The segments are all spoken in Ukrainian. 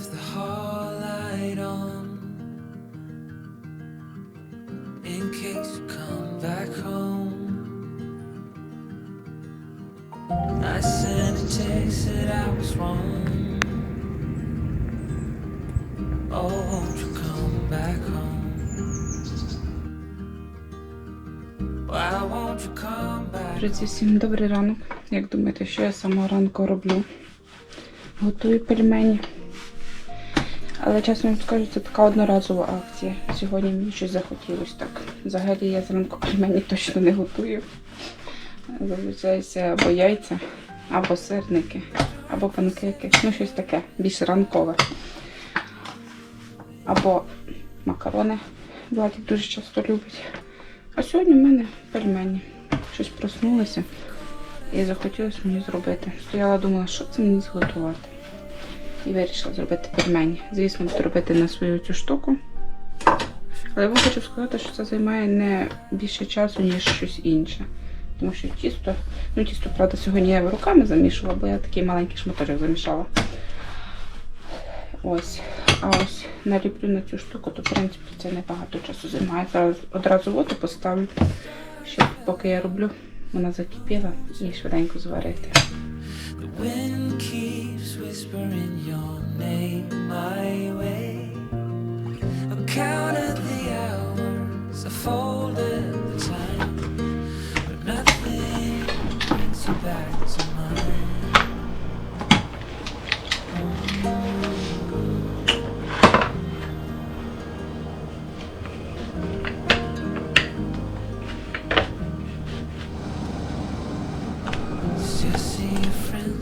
left the hall light on in case you come back home. I sent a text that I was wrong. Oh, won't you come back home? Why won't you come back? Друзі, всім добрий ранок. Як думаєте, що я з самого ранку роблю? Готую пельмені. Але чесно вам скажу, це така одноразова акція. Сьогодні мені щось захотілося так. Взагалі я зранку пельмені точно не готую. Зазвичай або яйця, або сирники, або панкейки. Ну, щось таке, більш ранкове. Або макарони. Владик дуже часто любить. А сьогодні в мене пельмені. Щось проснулася і захотілося мені зробити. Стояла, думала, що це мені зготувати. І вирішила зробити пельмені. Звісно, буду робити на свою цю штуку. Але я вам хочу сказати, що це займає не більше часу, ніж щось інше. Тому що тісто, ну тісто, правда, сьогодні я руками замішувала, бо я такий маленький шматочок замішала. Ось. А ось наліплю на цю штуку, то в принципі це небагато часу займає. Зараз одразу воду поставлю, щоб поки я роблю, вона закипіла і швиденько зварити. Whispering your name my way. I counted the hours, I folded the time, but nothing brings you back to mine. Still see your friends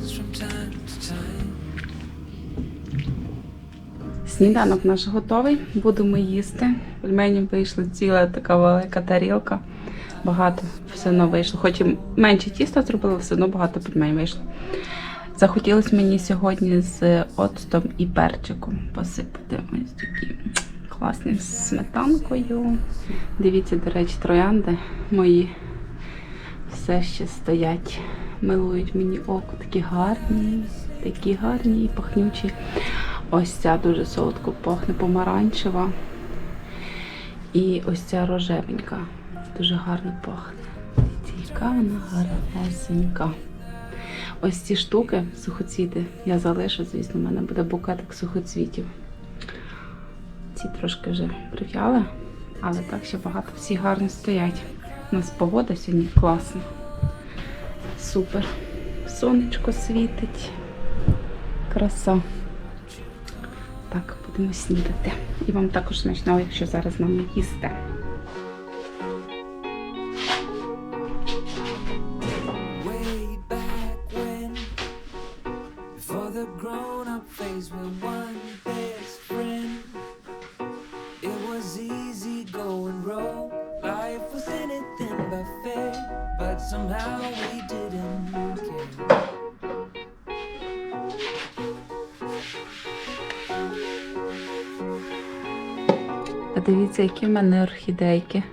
Сніданок наш готовий, будемо їсти. Пельменів вийшла ціла така велика тарілка. Багато все одно вийшло. Хоч і менше тіста зробила, все одно багато пельменів вийшло. Захотілося мені сьогодні з оцтом і перчиком посипати ось такі класні з сметанкою. Дивіться, до речі, троянди мої все ще стоять, милують мені око. Такі гарні, такі гарні і пахнючі. Ось ця дуже солодко пахне помаранчева. І ось ця рожевенька. Дуже гарно пахне. Яка вона гарнесенька. Ось ці штуки, сухоцвіти, я залишу, звісно, в мене буде букетик сухоцвітів. Ці трошки вже прив'яли, але так ще багато всі гарно стоять. У нас погода сьогодні класна. Супер. Сонечко світить. Краса. Так, будемо снідати. І вам також смачного, якщо зараз з нами їсте. When, before the grown up phase, we're one Подивіться, які в мене орхідейки.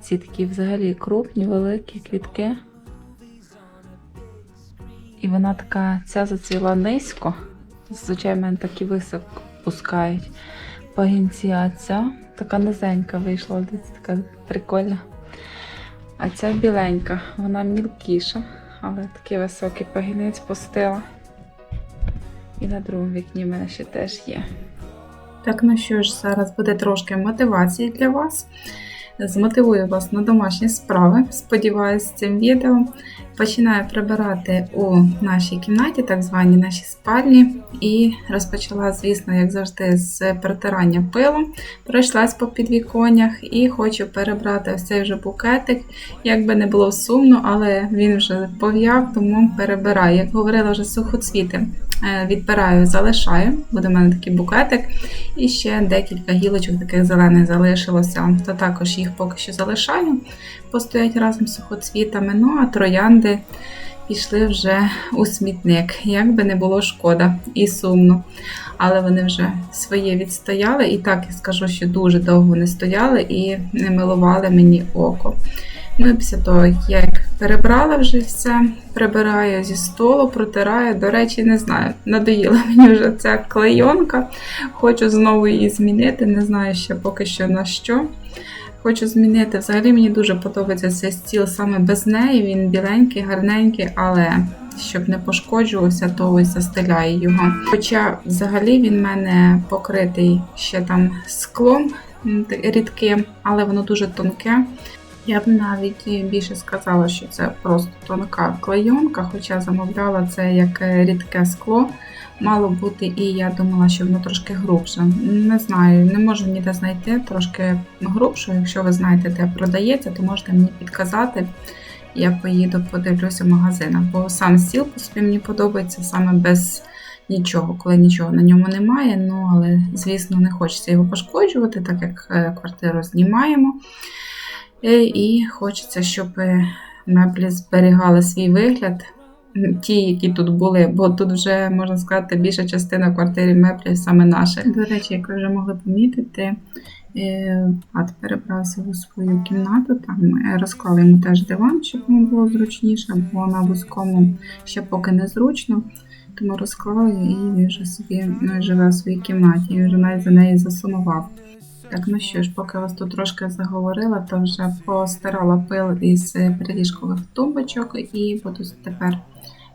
Ці такі взагалі крупні, великі квітки. І вона така, ця зацвіла низько. Зазвичай в мене такі високо пускають пагінці, а ця така низенька вийшла, дивіться, така прикольна. А ця біленька, вона мілкіша, але такий високий пагінець пустила. І на другому вікні в мене ще теж є. Так, ну що ж, зараз буде трошки мотивації для вас. Змотивую вас на домашні справи. Сподіваюсь, цим відео. Починаю прибирати у нашій кімнаті, так званій нашій спальні. І розпочала, звісно, як завжди, з протирання пилом. Пройшлась по підвіконнях і хочу перебрати ось цей вже букетик. Як би не було сумно, але він вже пов'яв, тому перебираю. Як говорила вже сухоцвіти, е, відбираю, залишаю. Буде в мене такий букетик. І ще декілька гілочок таких зелених залишилося, то також їх поки що залишаю, постоять разом з сухоцвітами. Ну а троянди пішли вже у смітник, як би не було шкода і сумно. Але вони вже своє відстояли, і так я скажу, що дуже довго не стояли і не милували мені око. Ну і після того, як перебрала вже все, прибираю зі столу, протираю. До речі, не знаю, надоїла мені вже ця клейонка. Хочу знову її змінити, не знаю ще поки що на що. Хочу змінити. Взагалі мені дуже подобається цей стіл саме без неї. Він біленький, гарненький, але щоб не пошкоджувався, то ось застеляю його. Хоча взагалі він в мене покритий ще там склом рідким, але воно дуже тонке. Я б навіть більше сказала, що це просто тонка клейонка, хоча замовляла це як рідке скло. Мало бути, і я думала, що воно трошки грубше. Не знаю, не можу ніде знайти трошки грубшу. Якщо ви знаєте, де продається, то можете мені підказати. Я поїду, подивлюся в магазинах, бо сам стіл по собі мені подобається саме без нічого, коли нічого на ньому немає. Ну але звісно не хочеться його пошкоджувати, так як е, квартиру знімаємо. Е, І хочеться, щоб е, меблі зберігали свій вигляд. Ті, які тут були, бо тут вже можна сказати більша частина квартири меблів саме наших. До речі, як ви вже могли помітити, е, Ад перебрався у свою кімнату. Там розклали йому теж диван, щоб йому було зручніше, бо на вузькому ще поки не зручно. Тому розклали і він вже собі ну, живе в своїй кімнаті, і вже навіть за неї засумував. Так, ну що ж, поки вас тут трошки заговорила, то вже постирала пил із приліжкових тумбочок і буду тепер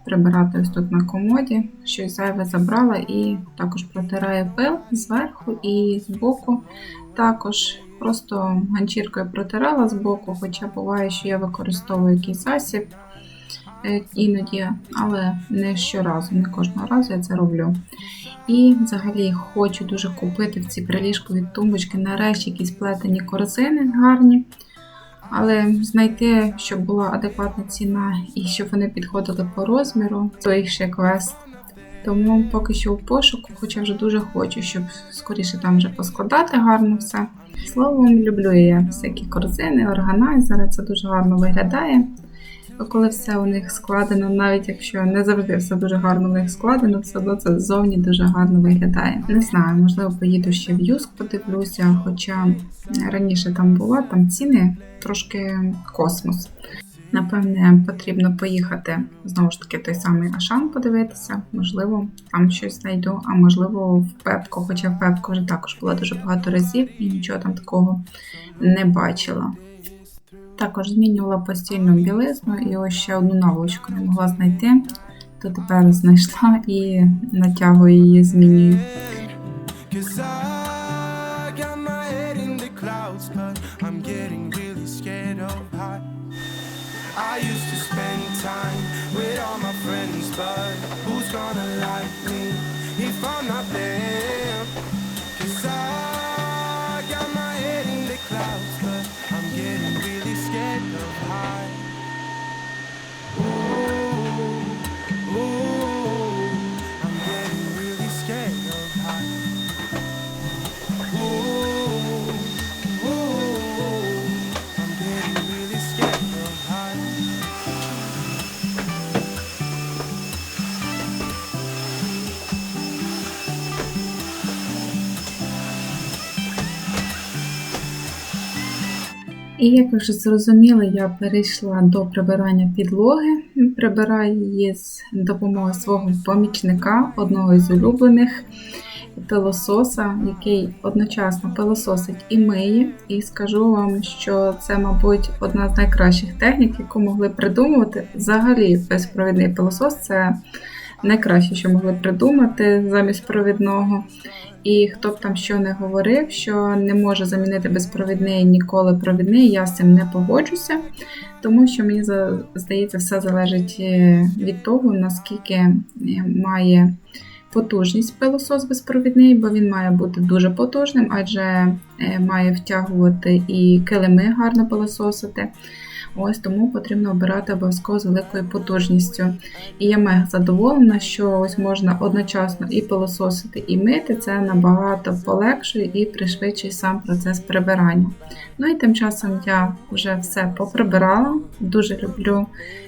прибирати ось тут на комоді. Щось зайве забрала і також протираю пил зверху і збоку. Також просто ганчіркою протирала збоку, хоча буває, що я використовую якийсь засіб іноді, але не щоразу, не кожного разу я це роблю. І взагалі хочу дуже купити в ці приліжкові тумбочки нарешті якісь плетені корзини гарні. Але знайти, щоб була адекватна ціна і щоб вони підходили по розміру, то їх ще квест. Тому поки що у пошуку, хоча вже дуже хочу, щоб скоріше там вже поскладати гарно все. Словом, люблю я всякі корзини, органайзери, це дуже гарно виглядає. Коли все у них складено, навіть якщо не завжди все дуже гарно у них складено, все одно це ззовні дуже гарно виглядає. Не знаю, можливо, поїду ще в Юск, подивлюся, хоча раніше там була, там ціни трошки космос. Напевне, потрібно поїхати знову ж таки той самий Ашан подивитися. Можливо, там щось знайду, а можливо, в Пепко, хоча в Пепко вже також була дуже багато разів і нічого там такого не бачила. Також змінювала постійну білизну і ось ще одну наволочку не могла знайти. То тепер знайшла і натягую її, змінюю. І як ви вже зрозуміли, я перейшла до прибирання підлоги. Прибираю її з допомогою свого помічника, одного із улюблених пилососа, який одночасно пилососить і миє. І скажу вам, що це, мабуть, одна з найкращих технік, яку могли придумувати. Взагалі, безпровідний пилосос це найкраще, що могли придумати замість провідного. І хто б там що не говорив, що не може замінити безпровідний ніколи провідний, я з цим не погоджуся, тому що мені здається, все залежить е, від того, наскільки е, має потужність пилосос безпровідний, бо він має бути дуже потужним, адже е, має втягувати і килими гарно пилососити. Ось тому потрібно обирати обов'язково з великою потужністю. І я мега задоволена, що ось можна одночасно і пилососити, і мити. Це набагато полегшує і пришвидшує сам процес прибирання. Ну і тим часом я вже все поприбирала. Дуже люблю,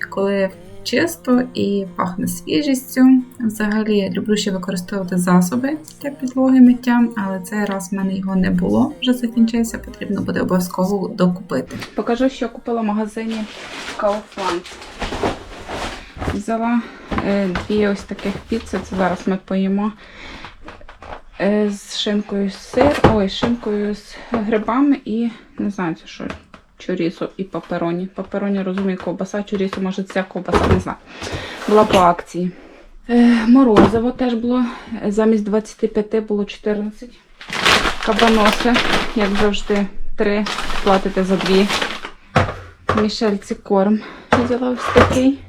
коли чисто і пахне свіжістю. Взагалі люблю ще використовувати засоби для підлоги миття, але цей раз в мене його не було, вже закінчився, потрібно буде обов'язково докупити. Покажу, що купила в магазині Kaufland. Взяла е, дві ось таких піци. Це зараз ми поїмо е, з шинкою з сир, ой, шинкою з грибами і не знаю, це що. Чорісо і папероні. Папероні, розумію, ковбаса, чорісо, може, ця ковбаса, не знаю. Була по акції. Е, морозиво теж було. Замість 25 було 14. Кабаноси, як завжди, 3. Платите за 2. Мішельці корм. Взяла ось такий.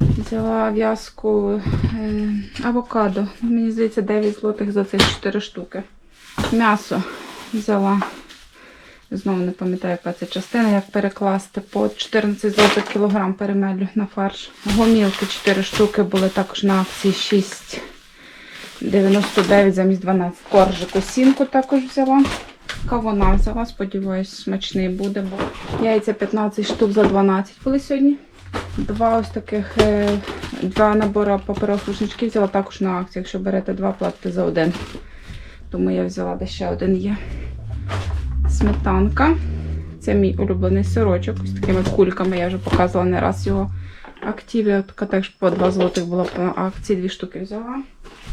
Взяла в'язку е, авокадо. Мені здається, 9 злотих за цих 4 штуки. М'ясо взяла. Знову не пам'ятаю, яка це частина, як перекласти. По 14 злотих кілограм перемелю на фарш. Гомілки 4 штуки були також на акції 6,99 замість 12. Коржику сінку також взяла. Кавуна взяла, сподіваюсь, смачний буде, бо яйця 15 штук за 12 були сьогодні. Два ось таких, е, два набори паперових рушничків взяла також на акції. Якщо берете два, платите за один. Тому я взяла, де ще один є. Сметанка. Це мій улюблений сирочок з такими кульками. Я вже показувала не раз його активі. Така теж по 2 злотих була по акції, дві штуки взяла.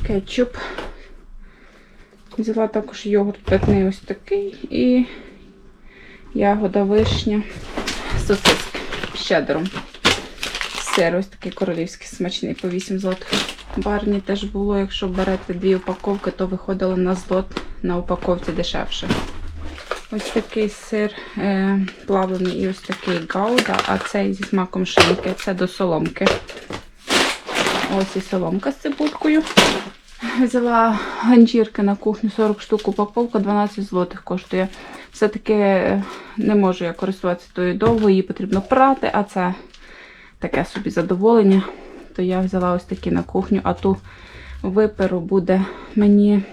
Кетчуп. Взяла також йогурт питний ось такий і ягода вишня, сосиски з чедером. Сир ось такий королівський смачний по 8 злотих. Барні теж було, якщо берете дві упаковки, то виходило на злот на упаковці дешевше. Ось такий сир е, плавлений і ось такий гауда, а цей зі смаком шинки. Це до соломки. Ось і соломка з цибулькою. Взяла ганчірки на кухню 40 штук, упаковка 12 злотих коштує. Все-таки е, не можу я користуватися тою довго, її потрібно прати, а це таке собі задоволення. То я взяла ось такі на кухню, а ту виперу буде мені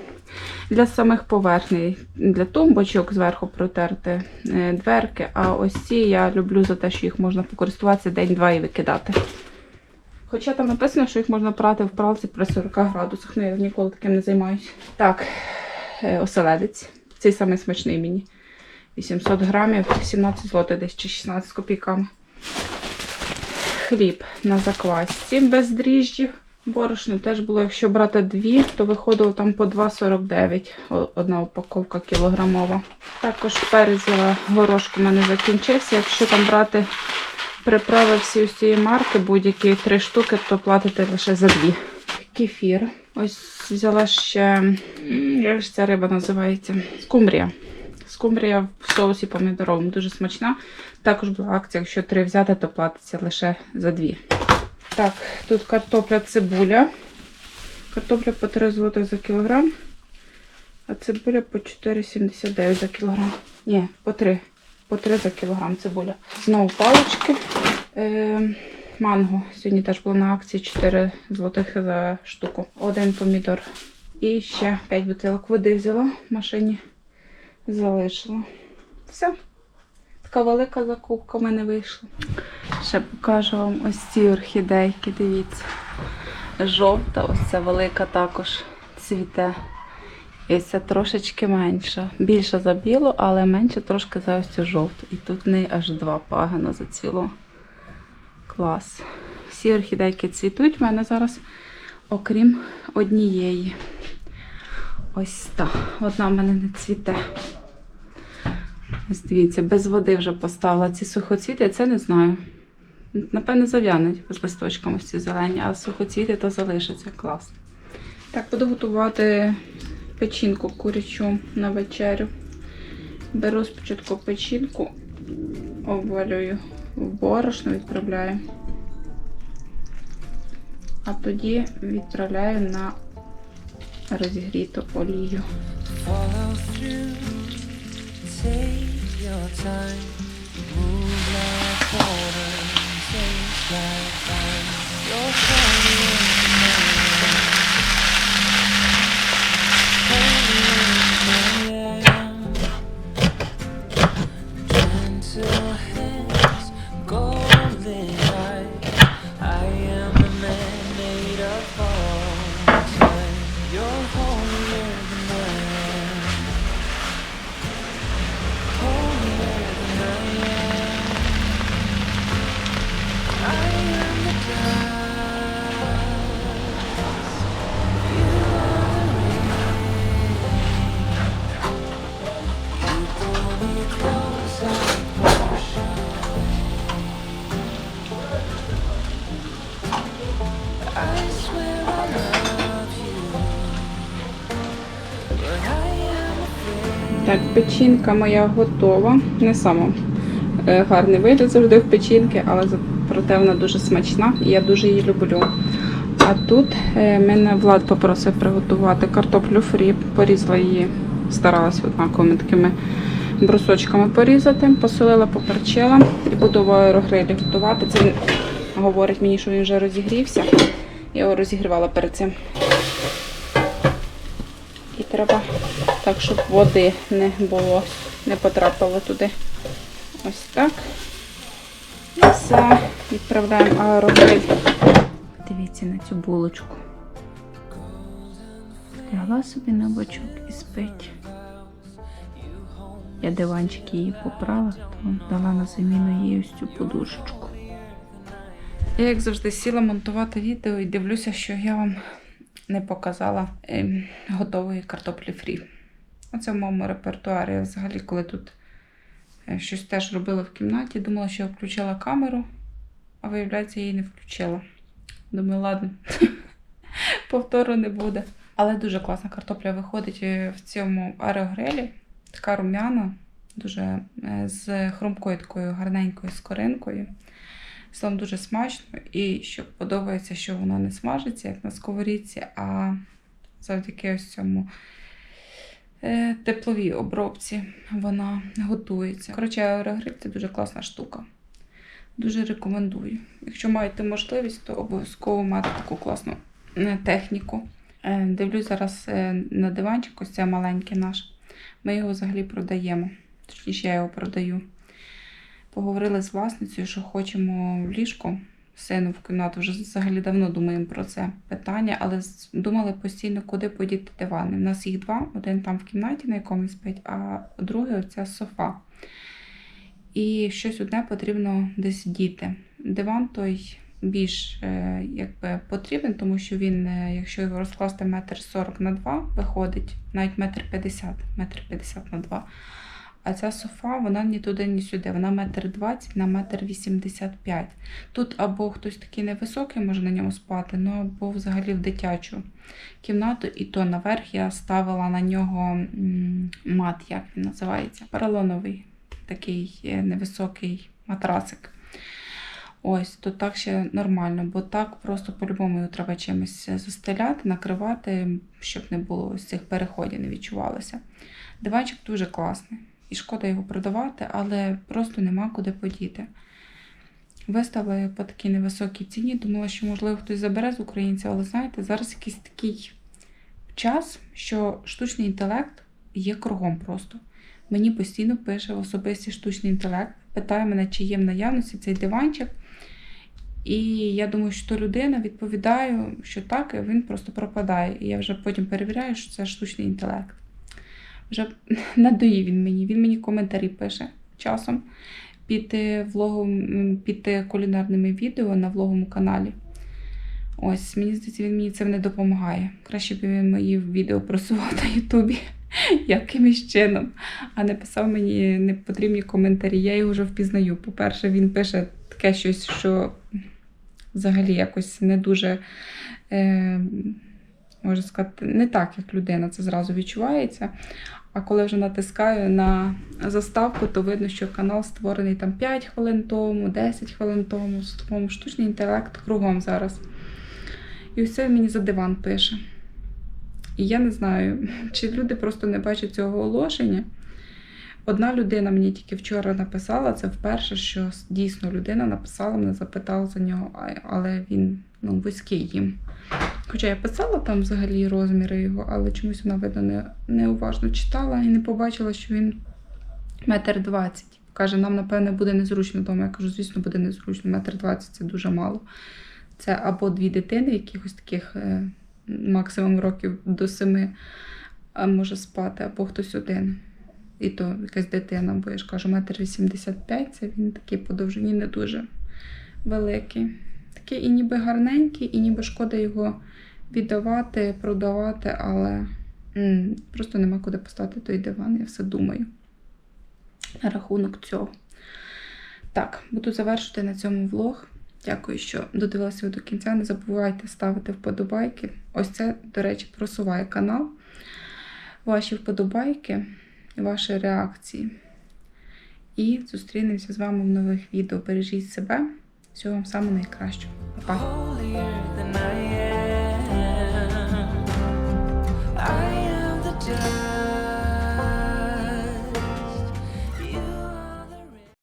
для самих поверхней, для тумбочок зверху протерти е, дверки. А ось ці я люблю за те, що їх можна покористуватися день-два і викидати. Хоча там написано, що їх можна прати в пралці при 40 градусах, ну я ніколи таким не займаюся. Так, е, оселедець. Цей самий смачний мені. 800 грамів, 17 злотих десь чи 16 з копійками. Хліб на заквасці без дріжджів. Борошно теж було, якщо брати дві, то виходило там по 2,49 о- одна упаковка кілограмова. Також перець горошку в мене закінчився. Якщо там брати приправи всі ось цієї марки, будь-які три штуки, то платите лише за дві. Кефір. Ось взяла ще, як ж ця риба називається? Скумбрія. Скумбрія в соусі помідоровому дуже смачна. Також була акція, якщо три взяти, то платиться лише за дві. Так, тут картопля цибуля. Картопля по 3 злотих за кілограм, а цибуля по 4,79 за кілограм. Ні, по 3. По 3 за кілограм цибуля. Знову палички. Е, манго. Сьогодні теж було на акції 4 злотих за штуку. Один помідор. І ще 5 бутилок води взяла в машині. Залишила. Все. Така велика закупка в мене вийшла. Ще покажу вам ось ці орхідейки, дивіться. Жовта, ось ця велика також цвіте. І ця трошечки менша. Більша за білу, але менше трошки за ось цю жовту. І тут в неї аж два пагана зацвіло. Клас. Всі орхідейки цвітуть в мене зараз, окрім однієї. Ось так. Одна в мене не цвіте. Ось дивіться, без води вже поставила ці сухоцвіти, це не знаю. Напевно, зав'януть з листочками ось зелені, а сухоцвіти то залишаться. Клас. Так, буду готувати печінку курячу на вечерю. Беру спочатку печінку, обвалюю в борошно, відправляю. А тоді відправляю на розігріту олію. Take your time, move like water, Your family. Печінка моя готова. Не сама е, гарний вигляд завжди в печінки, але проте вона дуже смачна і я дуже її люблю. А тут е, мене Влад попросив приготувати картоплю фрі, порізала її, старалась однаковими такими брусочками порізати, посолила, поперчила і буду в аерогрилі готувати. Це говорить мені, що він вже розігрівся. Я його розігрівала перед цим. І треба так, щоб води не було, не потрапило туди. Ось так. І все. Відправляємо аерогриль. Дивіться на цю булочку. Лягла собі на бочок і спить. Я диванчик її поправила, то дала на заміну їй ось цю подушечку. Я, як завжди, сіла монтувати відео і дивлюся, що я вам не показала ем, готової картоплі фрі. В моєму репертуарі. Я взагалі, коли тут е, щось теж робила в кімнаті, думала, що я включила камеру, а виявляється, я її не включила. Думаю, ладно, повтору не буде. Але дуже класна картопля виходить е, в цьому аерогрилі. Така рум'яна, дуже е, з хрумкою такою гарненькою скоринкою. Словом, дуже смачно. І що подобається, що воно не смажиться, як на сковорідці, а завдяки ось цьому тепловій обробці вона готується. Коротше, аерогриль це дуже класна штука. Дуже рекомендую. Якщо маєте можливість, то обов'язково мати таку класну е, техніку. Е, Дивлюсь зараз е, на диванчик, ось це маленький наш. Ми його взагалі продаємо. Точніше, я його продаю. Поговорили з власницею, що хочемо ліжко сину в кімнату. Вже взагалі давно думаємо про це питання, але думали постійно, куди подіти дивани. У нас їх два: один там в кімнаті, на якому спить, а другий оця софа. І щось одне потрібно десь діти. Диван той більш е, якби, потрібен, тому що він, е, якщо його розкласти метр сорок на два, виходить навіть метр п'ятдесят, метр п'ятдесят на два. А ця софа, вона ні туди, ні сюди. Вона метр двадцять на метр вісімдесят п'ять. Тут або хтось такий невисокий може на ньому спати, ну або взагалі в дитячу кімнату. І то наверх я ставила на нього мат, як він називається, поролоновий такий е, невисокий матрасик. Ось, то так ще нормально, бо так просто по-любому його треба чимось застеляти, накривати, щоб не було ось цих переходів, не відчувалося. Диванчик дуже класний. І шкода його продавати, але просто нема куди подіти. Виставила його по такій невисокій ціні. Думала, що, можливо, хтось забере з українців, але знаєте, зараз якийсь такий час, що штучний інтелект є кругом просто. Мені постійно пише особистий штучний інтелект, питає мене, чи є в наявності цей диванчик. І я думаю, що то людина відповідаю, що так, і він просто пропадає. І я вже потім перевіряю, що це штучний інтелект. Вже надоїв він мені. Він мені коментарі пише часом під, е, влогом, під е, кулінарними відео на влоговому каналі. Ось, мені здається, він мені цим не допомагає. Краще б він мої відео просував на Ютубі якимось чином, а не писав мені непотрібні коментарі. Я його вже впізнаю. По-перше, він пише таке щось, що взагалі якось не дуже, е, можна сказати, не так, як людина, це зразу відчувається. А коли вже натискаю на заставку, то видно, що канал створений там 5 хвилин тому, 10 хвилин тому, тому штучний інтелект кругом зараз. І це мені за диван пише. І я не знаю, чи люди просто не бачать цього оголошення. Одна людина мені тільки вчора написала, це вперше, що дійсно людина написала, мене запитала за нього, але він ну, вузький їм. Хоча я писала там взагалі розміри його, але чомусь вона, видно, не, неуважно читала і не побачила, що він метр двадцять. Каже, нам, напевне, буде незручно вдома. Я кажу, звісно, буде незручно. Метр двадцять це дуже мало. Це або дві дитини, якихось таких е, максимум років до семи може спати, або хтось один. І то якась дитина, бо я ж кажу, метр вісімдесят п'ять, це він такий по довжині не дуже великий. Такий і ніби гарненький, і ніби шкода його віддавати, продавати, але м, просто нема куди поставити той диван, я все думаю. На рахунок цього. Так, буду завершувати на цьому влог. Дякую, що додивилися до кінця. Не забувайте ставити вподобайки. Ось це, до речі, просуває канал. Ваші вподобайки, ваші реакції. І зустрінемося з вами в нових відео. Бережіть себе. Всього вам самого найкращого. Па-па! just